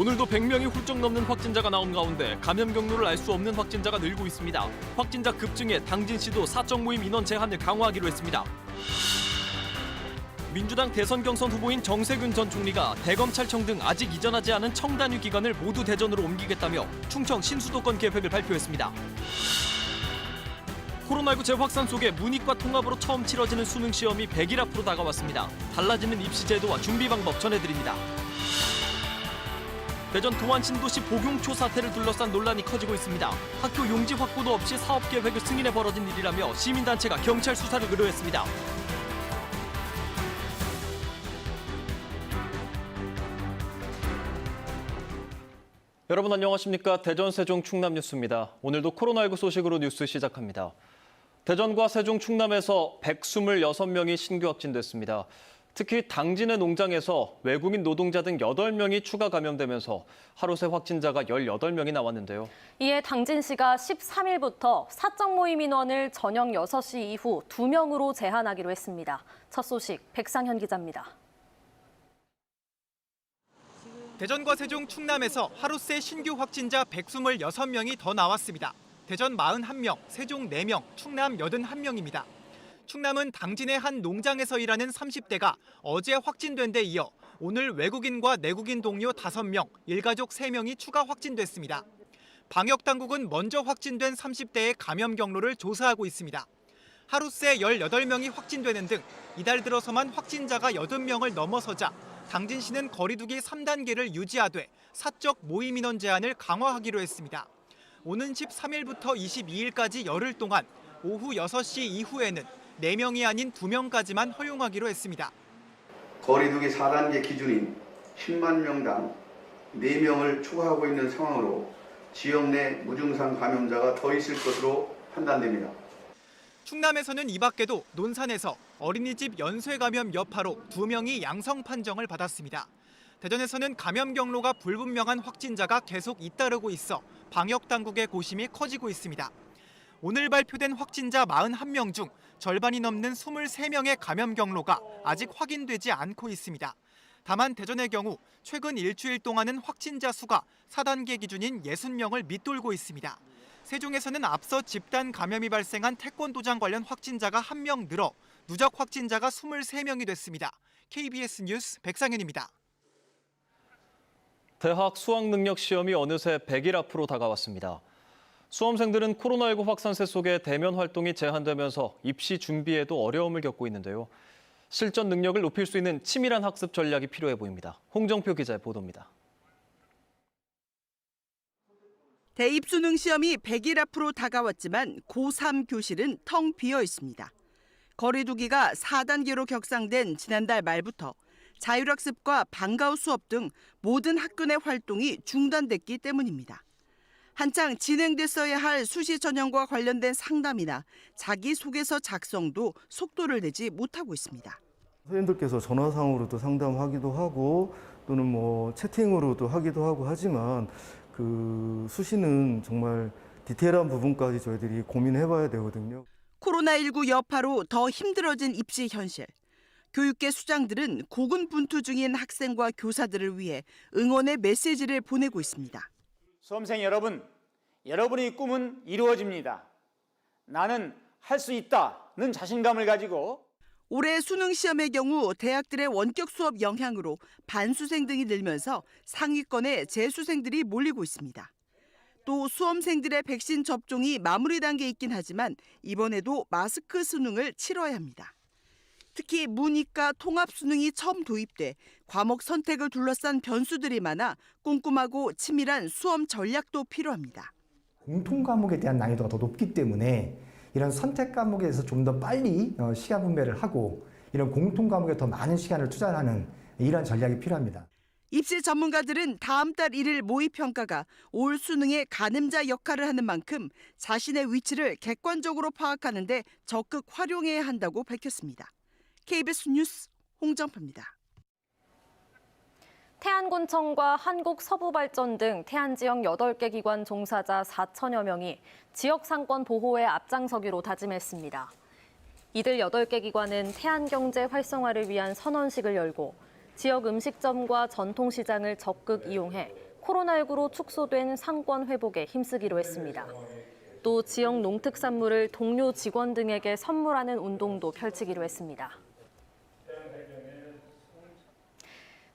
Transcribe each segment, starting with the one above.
오늘도 100명이 훌쩍 넘는 확진자가 나온 가운데 감염 경로를 알 수 없는 확진자가 늘고 있습니다. 확진자 급증에 당진 시도 사적 모임 인원 제한을 강화하기로 했습니다. 민주당 대선 경선 후보인 정세균 전 총리가 대검찰청 등 아직 이전하지 않은 청단위 기관을 모두 대전으로 옮기겠다며 충청 신수도권 계획을 발표했습니다. 코로나19 재확산 속에 문이과 통합으로 처음 치러지는 수능 시험이 100일 앞으로 다가왔습니다. 달라지는 입시 제도와 준비 방법 전해드립니다. 대전 도안 신도시 복용초 사태를 둘러싼 논란이 커지고 있습니다. 학교 용지 확보도 없이 사업 계획을 승인해 벌어진 일이라며 시민단체가 경찰 수사를 의뢰했습니다. 여러분 안녕하십니까? 대전 세종 충남 뉴스입니다. 오늘도 코로나19 소식으로 뉴스 시작합니다. 대전과 세종 충남에서 126명이 신규 확진됐습니다. 특히 당진의 농장에서 외국인 노동자 등 8명이 추가 감염되면서 하루 새 확진자가 18명이 나왔는데요. 이에 당진시가 13일부터 사적 모임 인원을 저녁 6시 이후 2명으로 제한하기로 했습니다. 첫 소식 백상현 기자입니다. 대전과 세종, 충남에서 하루 새 신규 확진자 126명이 더 나왔습니다. 대전 41명, 세종 4명, 충남 81명입니다. 충남은 당진의 한 농장에서 일하는 30대가 어제 확진된 데 이어 오늘 외국인과 내국인 동료 5명, 일가족 3명이 추가 확진됐습니다. 방역 당국은 먼저 확진된 30대의 감염 경로를 조사하고 있습니다. 하루 새 18명이 확진되는 등 이달 들어서만 확진자가 80명을 넘어서자 당진시는 거리두기 3단계를 유지하되 사적 모임 인원 제한을 강화하기로 했습니다. 오는 13일부터 22일까지 열흘 동안 오후 6시 이후에는 4명이 아닌 2명까지만 허용하기로 했습니다. 거리두기 4단계 기준인 10만 명당 4명을 추가하고 있는 상황으로 지역 내 무증상 감염자가 더 있을 것으로 판단됩니다. 충남에서는 이 밖에도 논산에서 어린이집 연쇄 감염 여파로 2명이 양성 판정을 받았습니다. 대전에서는 감염 경로가 불분명한 확진자가 계속 잇따르고 있어 방역 당국의 고심이 커지고 있습니다. 오늘 발표된 확진자 41명 중 절반이 넘는 23명의 감염 경로가 아직 확인되지 않고 있습니다. 다만 대전의 경우 최근 일주일 동안은 확진자 수가 4단계 기준인 60명을 밑돌고 있습니다. 세종에서는 앞서 집단 감염이 발생한 태권도장 관련 확진자가 1명 늘어 누적 확진자가 23명이 됐습니다. KBS 뉴스 백상현입니다. 대학 수학 능력 시험이 어느새 100일 앞으로 다가왔습니다. 수험생들은 코로나19 확산세 속에 대면 활동이 제한되면서 입시 준비에도 어려움을 겪고 있는데요. 실전 능력을 높일 수 있는 치밀한 학습 전략이 필요해 보입니다. 홍정표 기자의 보도입니다. 대입 수능 시험이 100일 앞으로 다가왔지만 고3 교실은 텅 비어 있습니다. 거리두기가 4단계로 격상된 지난달 말부터 자율학습과 방과후 수업 등 모든 학교 내 활동이 중단됐기 때문입니다. 한창 진행됐어야 할 수시 전형과 관련된 상담이나 자기소개서 작성도 속도를 내지 못하고 있습니다. 선생님들께서 전화상으로도 상담하기도 하고 또는 뭐 채팅으로도 하기도 하고 하지만 그 수시는 정말 디테일한 부분까지 저희들이 고민해봐야 되거든요. 코로나19 여파로 더 힘들어진 입시 현실. 교육계 수장들은 고군분투 중인 학생과 교사들을 위해 응원의 메시지를 보내고 있습니다. 수험생 여러분, 여러분의 꿈은 이루어집니다. 나는 할 수 있다는 자신감을 가지고 올해 수능 시험의 경우 대학들의 원격 수업 영향으로 반수생 등이 늘면서 상위권에 재수생들이 몰리고 있습니다. 또 수험생들의 백신 접종이 마무리 단계에 있긴 하지만 이번에도 마스크 수능을 치러야 합니다. 특히 문이과 통합 수능이 처음 도입돼 과목 선택을 둘러싼 변수들이 많아 꼼꼼하고 치밀한 수험 전략도 필요합니다. 공통 과목에 대한 난이도가 더 높기 때문에 이런 선택 과목에서 좀 더 빨리 어, 시간 분배를 하고 이런 공통 과목에 더 많은 시간을 투자하는 이러한 전략이 필요합니다. 입시 전문가들은 다음 달 1일 모의 평가가 올 수능의 가늠자 역할을 하는 만큼 자신의 위치를 객관적으로 파악하는 데 적극 활용해야 한다고 밝혔습니다. KBS 뉴스 홍정표입니다. 태안군청과 한국서부발전 등 태안 지역 8개 기관 종사자 4천여 명이 지역 상권 보호에 앞장서기로 다짐했습니다. 이들 8개 기관은 태안 경제 활성화를 위한 선언식을 열고 지역 음식점과 전통시장을 적극 이용해 코로나19로 축소된 상권 회복에 힘쓰기로 했습니다. 또 지역 농특산물을 동료 직원 등에게 선물하는 운동도 펼치기로 했습니다.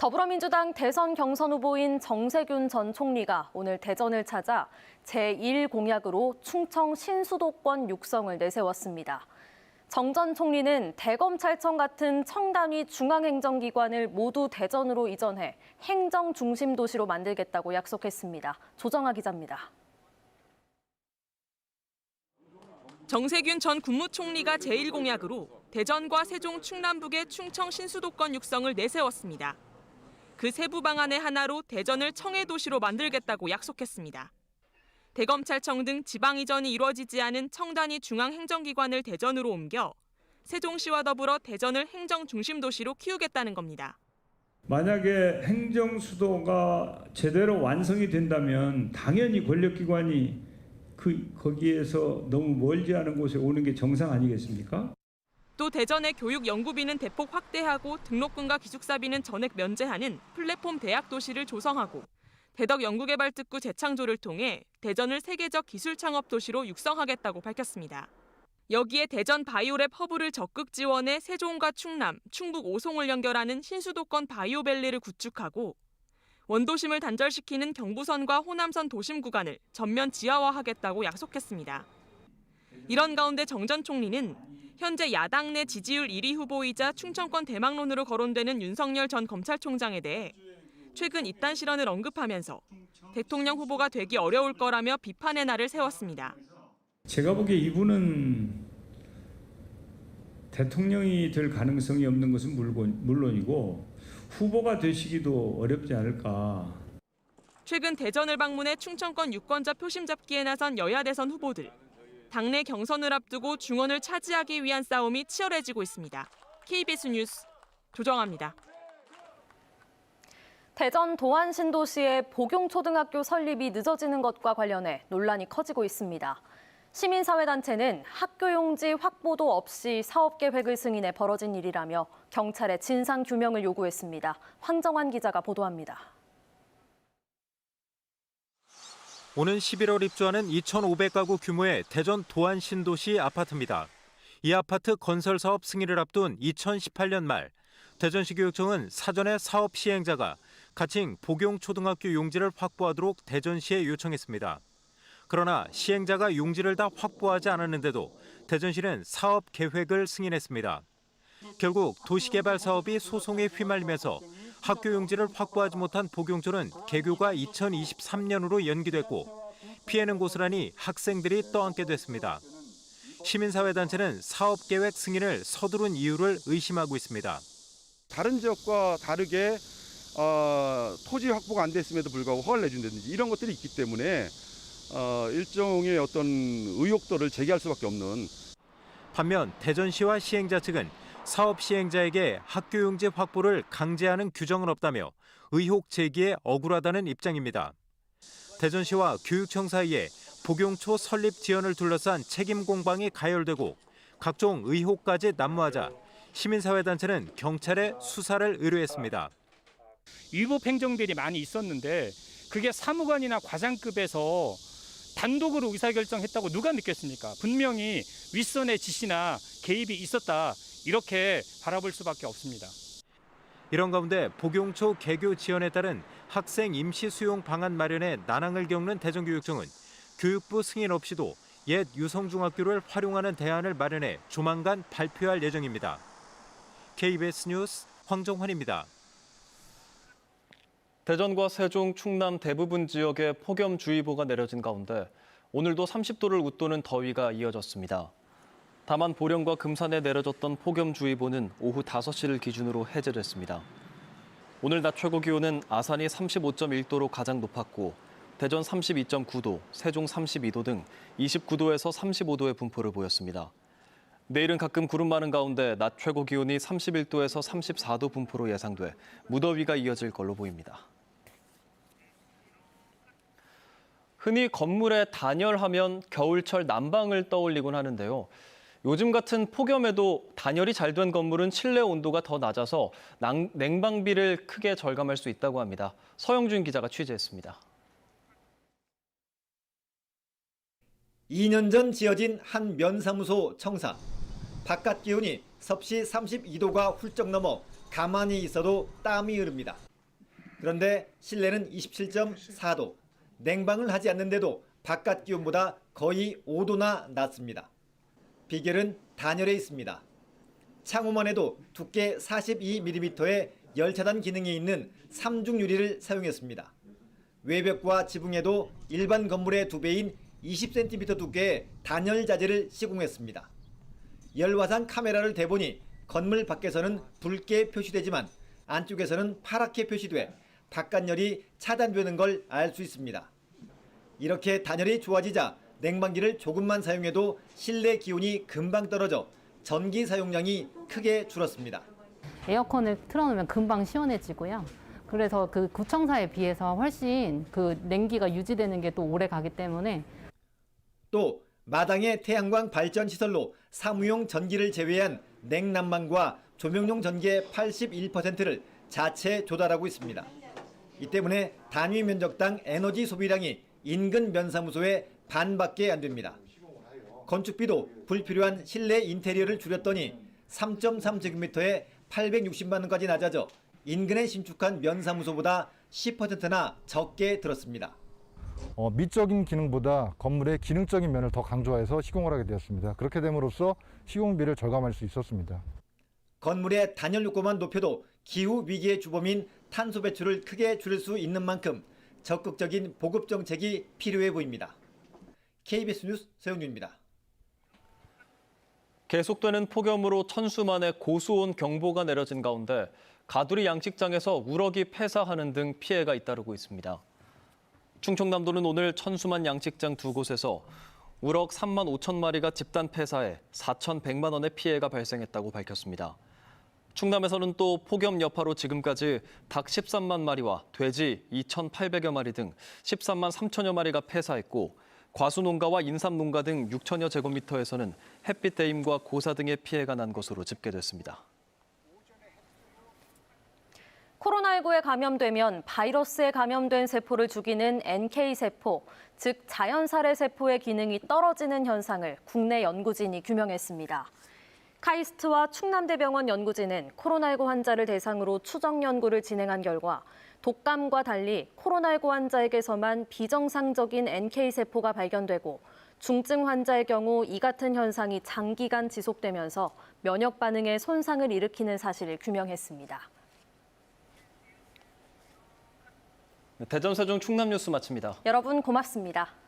더불어민주당 대선 경선 후보인 정세균 전 총리가 오늘 대전을 찾아 제1 공약으로 충청 신수도권 육성을 내세웠습니다. 정 전 총리는 대검찰청 같은 청단위 중앙행정기관을 모두 대전으로 이전해 행정 중심 도시로 만들겠다고 약속했습니다. 조정아 기자입니다. 정세균 전 국무총리가 제1공약으로 대전과 세종 충남북의 충청 신수도권 육성을 내세웠습니다. 그 세부 방안의 하나로 대전을 청해 도시로 만들겠다고 약속했습니다. 대검찰청 등 지방 이전이 이루어지지 않은 청단위 중앙행정기관을 대전으로 옮겨 세종시와 더불어 대전을 행정 중심 도시로 키우겠다는 겁니다. 만약에 행정 수도가 제대로 완성이 된다면 당연히 권력기관이 그 거기에서 너무 멀지 않은 곳에 오는 게 정상 아니겠습니까? 또 대전의 교육 연구비는 대폭 확대하고 등록금과 기숙사비는 전액 면제하는 플랫폼 대학 도시를 조성하고 대덕 연구개발특구 재창조를 통해 대전을 세계적 기술 창업 도시로 육성하겠다고 밝혔습니다. 여기에 대전 바이오랩 허브를 적극 지원해 세종과 충남, 충북 오송을 연결하는 신수도권 바이오밸리를 구축하고 원도심을 단절시키는 경부선과 호남선 도심 구간을 전면 지하화하겠다고 약속했습니다. 이런 가운데 정 전 총리는 현재 야당 내 지지율 1위 후보이자 충청권 대망론으로 거론되는 윤석열 전 검찰총장에 대해 최근 이딴 실언을 언급하면서 대통령 후보가 되기 어려울 거라며 비판의 날을 세웠습니다. 제가 보기에 이분은 대통령이 될 가능성이 없는 것은 물론, 물론이고 후보가 되시기도 어렵지 않을까. 최근 대전을 방문해 충청권 유권자 표심 잡기에 나선 여야 대선 후보들. 당내 경선을 앞두고 중원을 차지하기 위한 싸움이 치열해지고 있습니다. KBS 뉴스 조정아입니다. 대전 도안 신도시의 복용초등학교 설립이 늦어지는 것과 관련해 논란이 커지고 있습니다. 시민사회단체는 학교 용지 확보도 없이 사업 계획을 승인해 벌어진 일이라며 경찰에 진상 규명을 요구했습니다. 황정환 기자가 보도합니다. 오는 11월 입주하는 2,500가구 규모의 대전 도안 신도시 아파트입니다. 이 아파트 건설 사업 승인을 앞둔 2018년 말 대전시 교육청은 사전에 사업 시행자가 가칭 복용초등학교 용지를 확보하도록 대전시에 요청했습니다. 그러나 시행자가 용지를 다 확보하지 않았는데도 대전시는 사업 계획을 승인했습니다. 결국 도시개발 사업이 소송에 휘말리면서 학교 용지를 확보하지 못한 복용초는 개교가 2023년으로 연기됐고 피해는 고스란히 학생들이 떠안게 됐습니다. 시민사회단체는 사업계획 승인을 서두른 이유를 의심하고 있습니다. 다른 지역과 다르게 어, 토지 확보가 안 됐음에도 불구하고 허가를 내준다든지 이런 것들이 있기 때문에 어, 일종의 어떤 의혹들을 제기할 수밖에 없는 반면 대전시와 시행자 측은 사업 시행자에게 학교 용지 확보를 강제하는 규정은 없다며 의혹 제기에 억울하다는 입장입니다. 대전시와 교육청 사이에 복용초 설립 지연을 둘러싼 책임 공방이 가열되고 각종 의혹까지 난무하자 시민사회단체는 경찰에 수사를 의뢰했습니다. 위법 행정들이 많이 있었는데 그게 사무관이나 과장급에서 단독으로 의사결정했다고 누가 느꼈습니까? 분명히 윗선의 지시나 개입이 있었다 이렇게 바라볼 수밖에 없습니다. 이런 가운데 복용초 개교 지연에 따른 학생 임시 수용 방안 마련에 난항을 겪는 대전교육청은 교육부 승인 없이도 옛 유성중학교를 활용하는 대안을 마련해 조만간 발표할 예정입니다. KBS 뉴스 황정환입니다. 대전과 세종, 충남 대부분 지역에 폭염주의보가 내려진 가운데 오늘도 30도를 웃도는 더위가 이어졌습니다. 다만 보령과 금산에 내려졌던 폭염주의보는 오후 5시를 기준으로 해제됐습니다. 오늘 낮 최고 기온은 아산이 35.1도로 가장 높았고 대전 32.9도, 세종 32도 등 29도에서 35도의 분포를 보였습니다. 내일은 가끔 구름 많은 가운데 낮 최고 기온이 31도에서 34도 분포로 예상돼 무더위가 이어질 걸로 보입니다. 흔히 건물에 단열하면 겨울철 난방을 떠올리곤 하는데요. 요즘 같은 폭염에도 단열이 잘 된 건물은 실내 온도가 더 낮아서 냉방비를 크게 절감할 수 있다고 합니다. 서영준 기자가 취재했습니다. 2년 전 지어진 한 면사무소 청사. 바깥 기온이 섭씨 32도가 훌쩍 넘어 가만히 있어도 땀이 흐릅니다. 그런데 실내는 27.4도, 냉방을 하지 않는데도 바깥 기온보다 거의 5도나 낮습니다. 비결은 단열에 있습니다. 창호만 해도 두께 42mm의 열차단 기능이 있는 삼중 유리를 사용했습니다. 외벽과 지붕에도 일반 건물의 두 배인 20cm 두께의 단열 자재를 시공했습니다. 열화상 카메라를 대보니 건물 밖에서는 붉게 표시되지만 안쪽에서는 파랗게 표시돼 바깥열이 차단되는 걸 알 수 있습니다. 이렇게 단열이 좋아지자 냉방기를 조금만 사용해도 실내 기온이 금방 떨어져 전기 사용량이 크게 줄었습니다. 에어컨을 틀어놓으면 금방 시원해지고요. 그래서 그 구청사에 비해서 훨씬 그 냉기가 유지되는 게 또 오래 가기 때문에 또 마당의 태양광 발전 시설로 사무용 전기를 제외한 냉난방과 조명용 전기의 81%를 자체 조달하고 있습니다. 이 때문에 단위 면적당 에너지 소비량이 인근 면사무소의 반밖에 안 됩니다. 건축비도 불필요한 실내 인테리어를 줄였더니 3.3제곱미터에 860만 원까지 낮아져 인근에 신축한 면사무소보다 10%나 적게 들었습니다. 어, 미적인 기능보다 건물의 기능적인 면을 더 강조해서 시공을 하게 되었습니다. 그렇게 됨으로써 시공비를 절감할 수 있었습니다. 건물의 단열 요건만 높여도 기후 위기의 주범인 탄소 배출을 크게 줄일 수 있는 만큼 적극적인 보급 정책이 필요해 보입니다. KBS 뉴스 서영준입니다. 계속되는 폭염으로 천수만에 고수온 경보가 내려진 가운데 가두리 양식장에서 우럭이 폐사하는 등 피해가 잇따르고 있습니다. 충청남도는 오늘 천수만 양식장 두 곳에서 우럭 3만 5천 마리가 집단 폐사해 4,100만 원의 피해가 발생했다고 밝혔습니다. 충남에서는 또 폭염 여파로 지금까지 닭 13만 마리와 돼지 2,800여 마리 등 13만 3천여 마리가 폐사했고 과수농가와 인삼농가 등 6천여 제곱미터에서는 햇빛 대임과 고사 등의 피해가 난 것으로 집계됐습니다. 코로나19에 감염되면 바이러스에 감염된 세포를 죽이는 NK세포, 즉 자연살해 세포의 기능이 떨어지는 현상을 국내 연구진이 규명했습니다. 카이스트와 충남대병원 연구진은 코로나19 환자를 대상으로 추정 연구를 진행한 결과 독감과 달리 코로나19 환자에게서만 비정상적인 NK세포가 발견되고 중증 환자의 경우 이 같은 현상이 장기간 지속되면서 면역 반응에 손상을 일으키는 사실을 규명했습니다. 대전 세종 충남 뉴스 마칩니다. 여러분 고맙습니다.